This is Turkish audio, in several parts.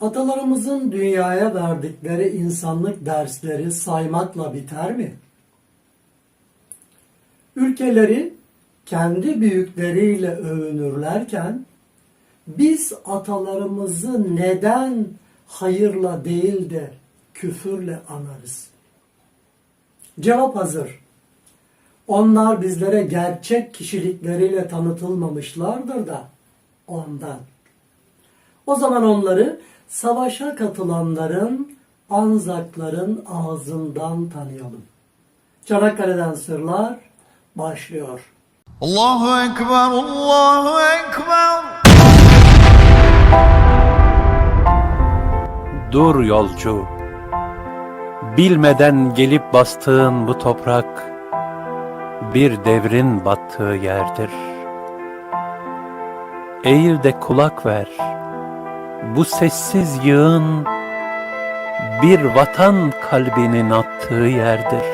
Atalarımızın dünyaya verdikleri insanlık dersleri saymakla biter mi? Ülkeleri kendi büyükleriyle övünürlerken biz atalarımızı neden hayırla değil de küfürle anarız? Cevap hazır. Onlar bizlere gerçek kişilikleriyle tanıtılmamışlardır da ondan. O zaman onları savaşa katılanların, Anzakların ağzından tanıyalım. Çanakkale'den sırlar başlıyor. Allahu Ekber, Allahu Ekber. Dur yolcu. Bilmeden gelip bastığın bu toprak bir devrin battığı yerdir. Eğil de kulak ver. Bu sessiz yığın bir vatan kalbinin attığı yerdir.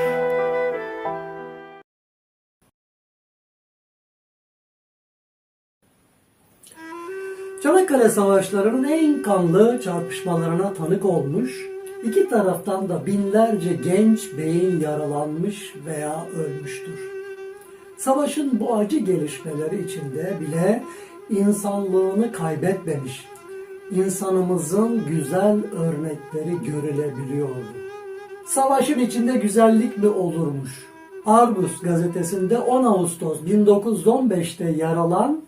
Çanakkale Savaşları'nın en kanlı çarpışmalarına tanık olmuş, iki taraftan da binlerce genç beyin yaralanmış veya ölmüştür. Savaşın bu acı gelişmeleri içinde bile insanlığını kaybetmemiş, insanımızın güzel örnekleri görülebiliyordu. Savaşın içinde güzellik mi olurmuş? Argus gazetesinde 10 Ağustos 1915'te yer alan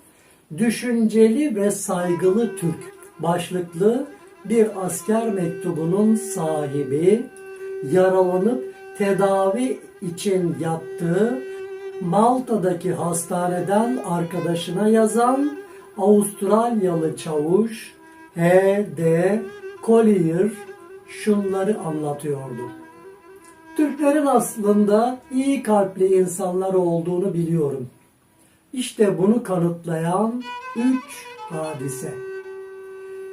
Düşünceli ve Saygılı Türk başlıklı bir asker mektubunun sahibi yaralanıp tedavi için yattığı Malta'daki hastaneden arkadaşına yazan Avustralyalı çavuş H.D. Collier şunları anlatıyordu. Türklerin aslında iyi kalpli insanlar olduğunu biliyorum. İşte bunu kanıtlayan üç hadise.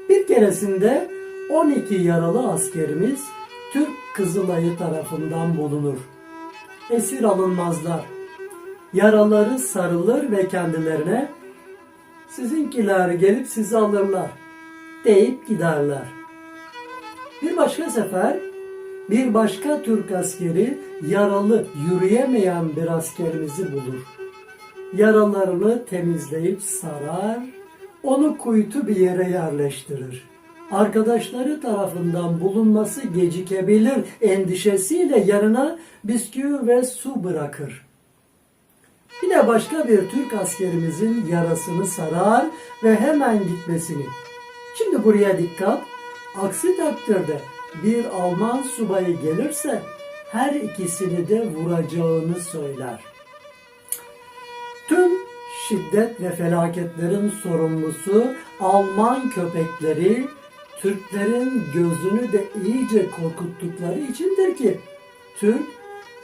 Bir keresinde 12 yaralı askerimiz Türk Kızılayı tarafından bulunur. Esir alınmazlar. Yaraları sarılır ve kendilerine sizinkiler gelip sizi alırlar deyip giderler. Bir başka sefer bir başka Türk askeri yaralı yürüyemeyen bir askerimizi bulur yaralarını temizleyip sarar, onu kuytu bir yere yerleştirir. Arkadaşları tarafından bulunması gecikebilir endişesiyle yanına bisküvi ve su bırakır. Yine başka bir Türk askerimizin yarasını sarar ve hemen gitmesini. Şimdi buraya dikkat. Aksi takdirde bir Alman subayı gelirse her ikisini de vuracağını söyler. Tüm şiddet ve felaketlerin sorumlusu Alman köpekleri Türklerin gözünü de iyice korkuttukları içindir ki Türk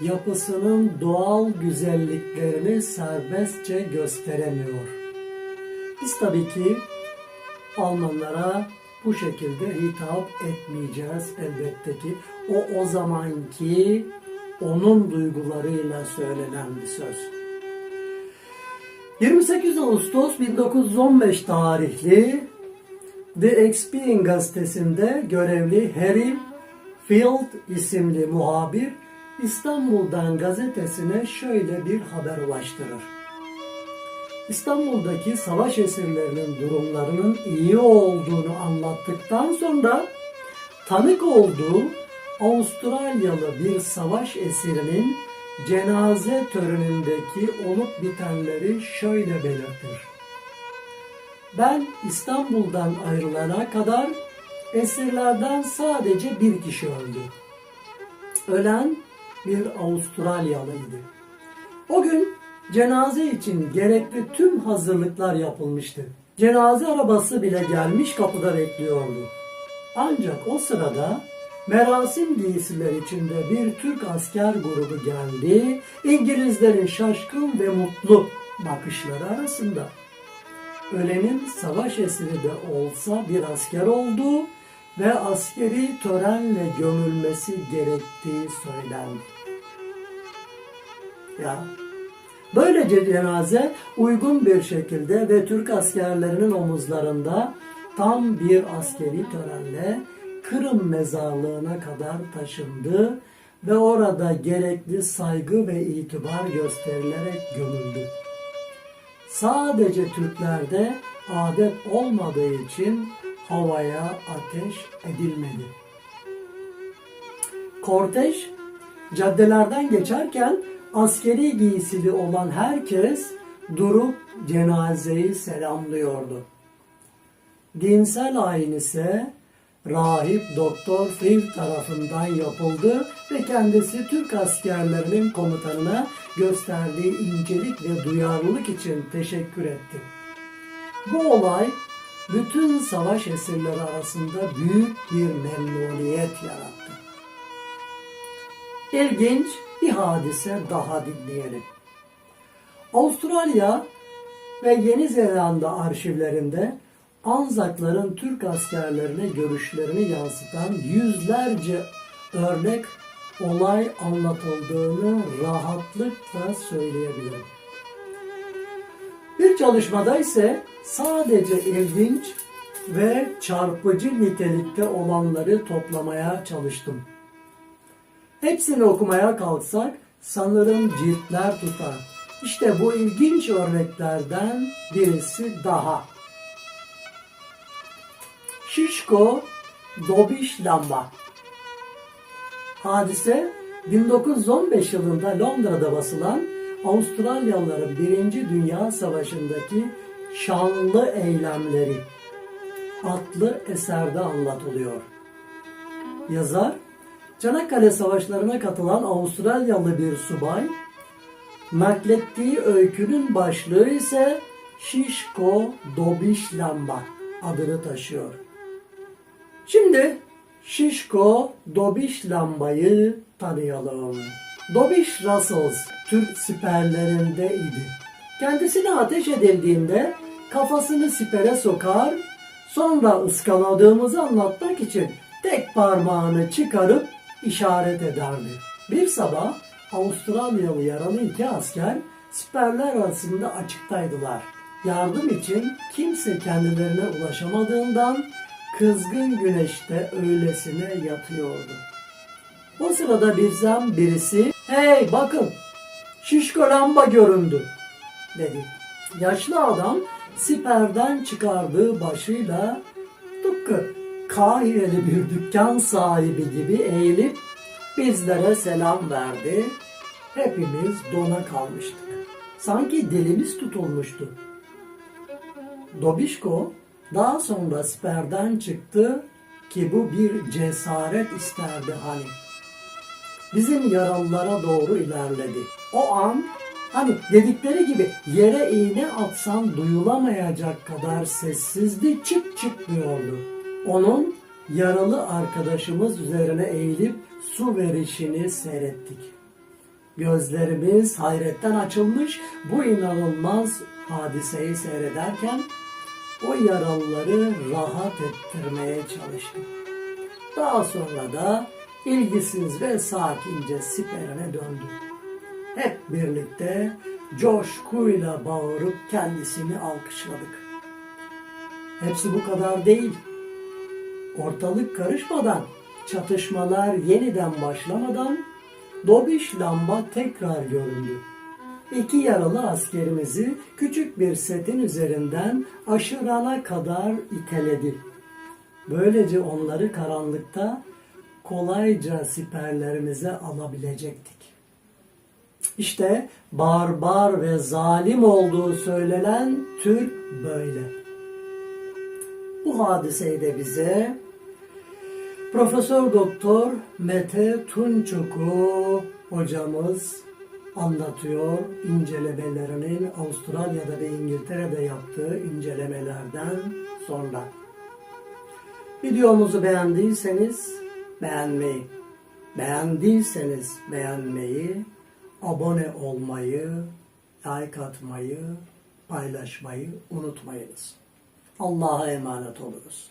yapısının doğal güzelliklerini serbestçe gösteremiyor. Biz tabii ki Almanlara bu şekilde hitap etmeyeceğiz elbette ki. O o zamanki onun duygularıyla söylenen bir söz. 28 Ağustos 1915 tarihli The Expian gazetesinde görevli Harry Field isimli muhabir İstanbul'dan gazetesine şöyle bir haber ulaştırır. İstanbul'daki savaş esirlerinin durumlarının iyi olduğunu anlattıktan sonra tanık olduğu Avustralyalı bir savaş esirinin cenaze törenindeki olup bitenleri şöyle belirtir. Ben İstanbul'dan ayrılana kadar esirlerden sadece bir kişi öldü. Ölen bir Avustralyalıydı. O gün cenaze için gerekli tüm hazırlıklar yapılmıştı. Cenaze arabası bile gelmiş kapıda bekliyordu. Ancak o sırada Merasim giysiler içinde bir Türk asker grubu geldi. İngilizlerin şaşkın ve mutlu bakışları arasında. Ölenin savaş esiri de olsa bir asker olduğu ve askeri törenle gömülmesi gerektiği söylendi. Ya Böylece cenaze uygun bir şekilde ve Türk askerlerinin omuzlarında tam bir askeri törenle Kırım mezarlığına kadar taşındı ve orada gerekli saygı ve itibar gösterilerek gömüldü. Sadece Türklerde adet olmadığı için havaya ateş edilmedi. Kortej caddelerden geçerken askeri giysili olan herkes durup cenazeyi selamlıyordu. Dinsel ayin ise rahip Doktor Friv tarafından yapıldı ve kendisi Türk askerlerinin komutanına gösterdiği incelik ve duyarlılık için teşekkür etti. Bu olay bütün savaş esirleri arasında büyük bir memnuniyet yarattı. İlginç bir hadise daha dinleyelim. Avustralya ve Yeni Zelanda arşivlerinde Anzakların Türk askerlerine görüşlerini yansıtan yüzlerce örnek olay anlatıldığını rahatlıkla söyleyebilirim. Bir çalışmada ise sadece ilginç ve çarpıcı nitelikte olanları toplamaya çalıştım. Hepsini okumaya kalksak sanırım ciltler tutar. İşte bu ilginç örneklerden birisi daha. Şişko Dobiş Lamba Hadise 1915 yılında Londra'da basılan Avustralyalıların Birinci Dünya Savaşı'ndaki şanlı eylemleri adlı eserde anlatılıyor. Yazar, Çanakkale Savaşlarına katılan Avustralyalı bir subay, naklettiği öykünün başlığı ise Şişko Dobiş Lamba adını taşıyor. Şimdi Şişko Dobiş Lamba'yı tanıyalım. Dobiş Russell Türk siperlerinde idi. Kendisine ateş edildiğinde kafasını sipere sokar, sonra ıskaladığımızı anlatmak için tek parmağını çıkarıp işaret ederdi. Bir sabah Avustralyalı yaralı iki asker siperler arasında açıktaydılar. Yardım için kimse kendilerine ulaşamadığından kızgın güneşte öylesine yatıyordu. O sırada birden birisi hey bakın şişko lamba göründü dedi. Yaşlı adam siperden çıkardığı başıyla tıpkı Kahireli bir dükkan sahibi gibi eğilip bizlere selam verdi. Hepimiz dona kalmıştık. Sanki dilimiz tutulmuştu. Dobişko daha sonra siperden çıktı ki bu bir cesaret isterdi hani. Bizim yaralılara doğru ilerledi. O an hani dedikleri gibi yere iğne atsan duyulamayacak kadar sessizdi çıt çıt diyordu. Onun yaralı arkadaşımız üzerine eğilip su verişini seyrettik. Gözlerimiz hayretten açılmış bu inanılmaz hadiseyi seyrederken o yaralıları rahat ettirmeye çalıştık. Daha sonra da ilgisiz ve sakince siperine döndü. Hep birlikte coşkuyla bağırıp kendisini alkışladık. Hepsi bu kadar değil. Ortalık karışmadan, çatışmalar yeniden başlamadan Dobiş lamba tekrar göründü. İki yaralı askerimizi küçük bir setin üzerinden aşırana kadar iteledi. Böylece onları karanlıkta kolayca siperlerimize alabilecektik. İşte barbar ve zalim olduğu söylenen Türk böyle. Bu hadiseyi de bize Profesör Doktor Mete Tunçuku hocamız anlatıyor incelemelerinin Avustralya'da ve İngiltere'de yaptığı incelemelerden sonra. Videomuzu beğendiyseniz beğenmeyi, beğendiyseniz beğenmeyi, abone olmayı, like atmayı, paylaşmayı unutmayınız. Allah'a emanet olunuz.